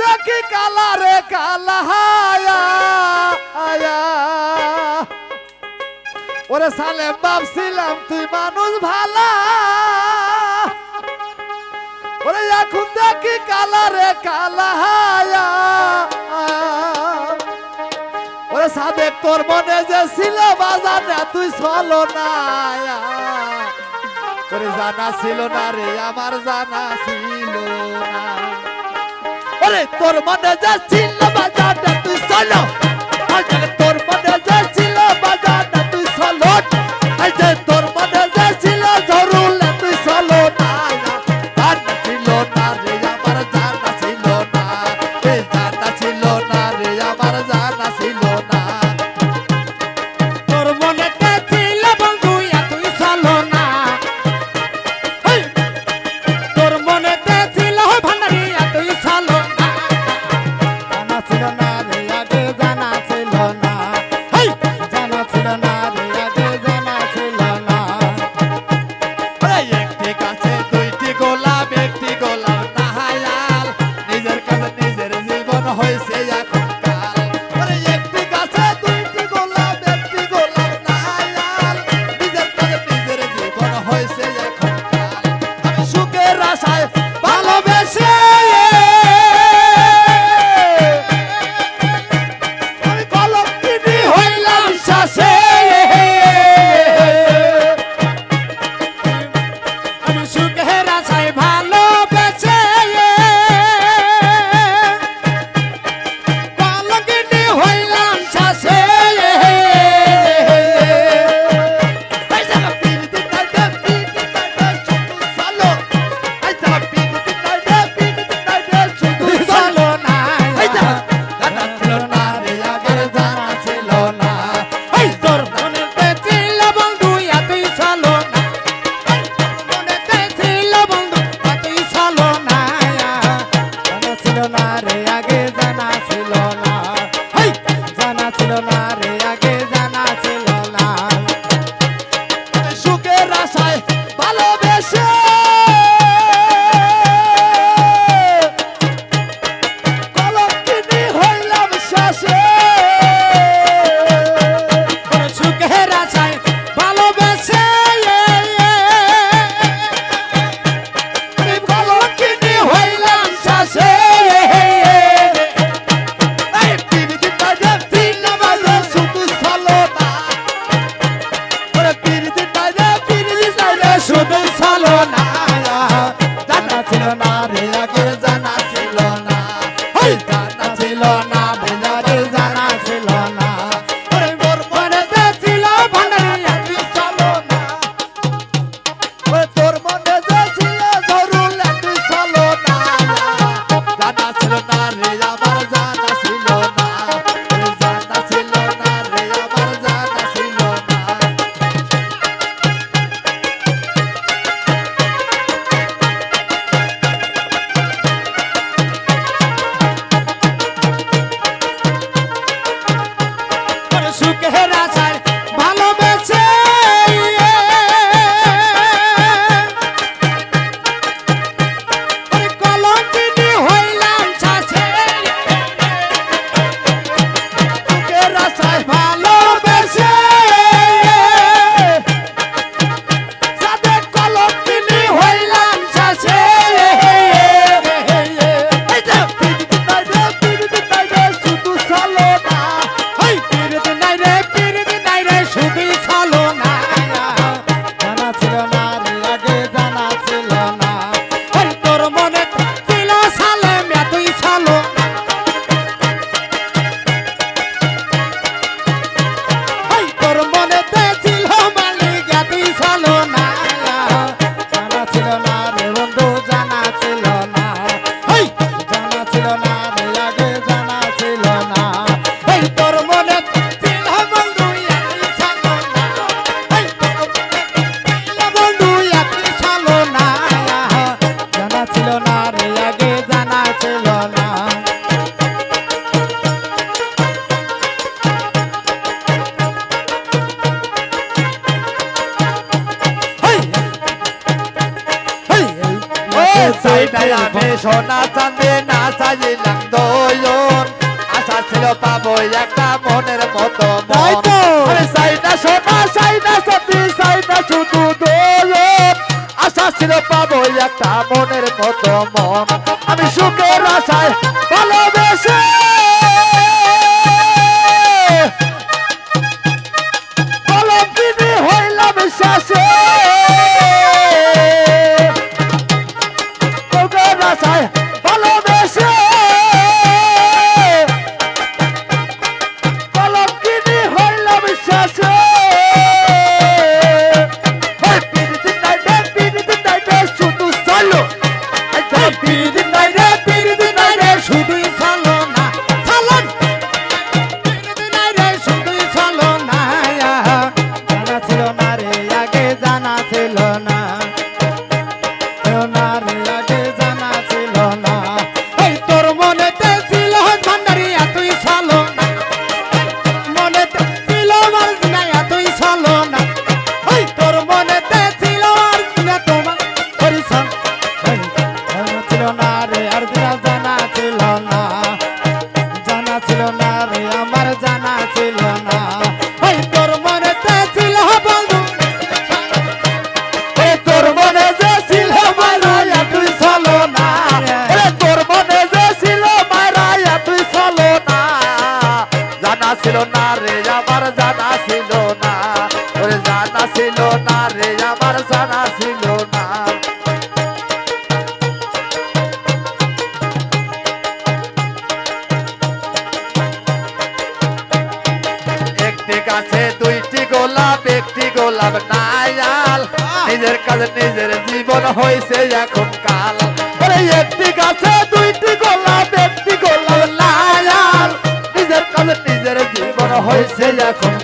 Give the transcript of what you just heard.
দেখি কালা রে কালা ওরে সালে ভাবছিলাম তুই মানুষ ভালো। ওরে এখন দেখি কালা রে কালা ওরে সাদেক তোর মনে যে ছিল বাজানে তুই চলো না তোরে জানা ছিল না রে, আমার জানা ছিল না। ওরে তোর মনে যে ছিল বাজানে তুই চলো জানা ছিল না। ছিল না রে আগে জানা ছিল না। সোনা চাঁদে না সাজিলাম দোলন। আশা ছিল পাবো একটা মনের মতো মন। মনের মতো মন। আমি সুখের আশায় কাছে দুইটি গোলাপ একটি গোলাপ নায়াল। হ্যাঁ। নিজের কাজ নিজের জীবন হয়েছে এখন কাল একটি গাছে দুইটি গোলাপ একটি গোলাপ নায়াল। নিজের কাজ নিজের জীবন হয়েছে এখন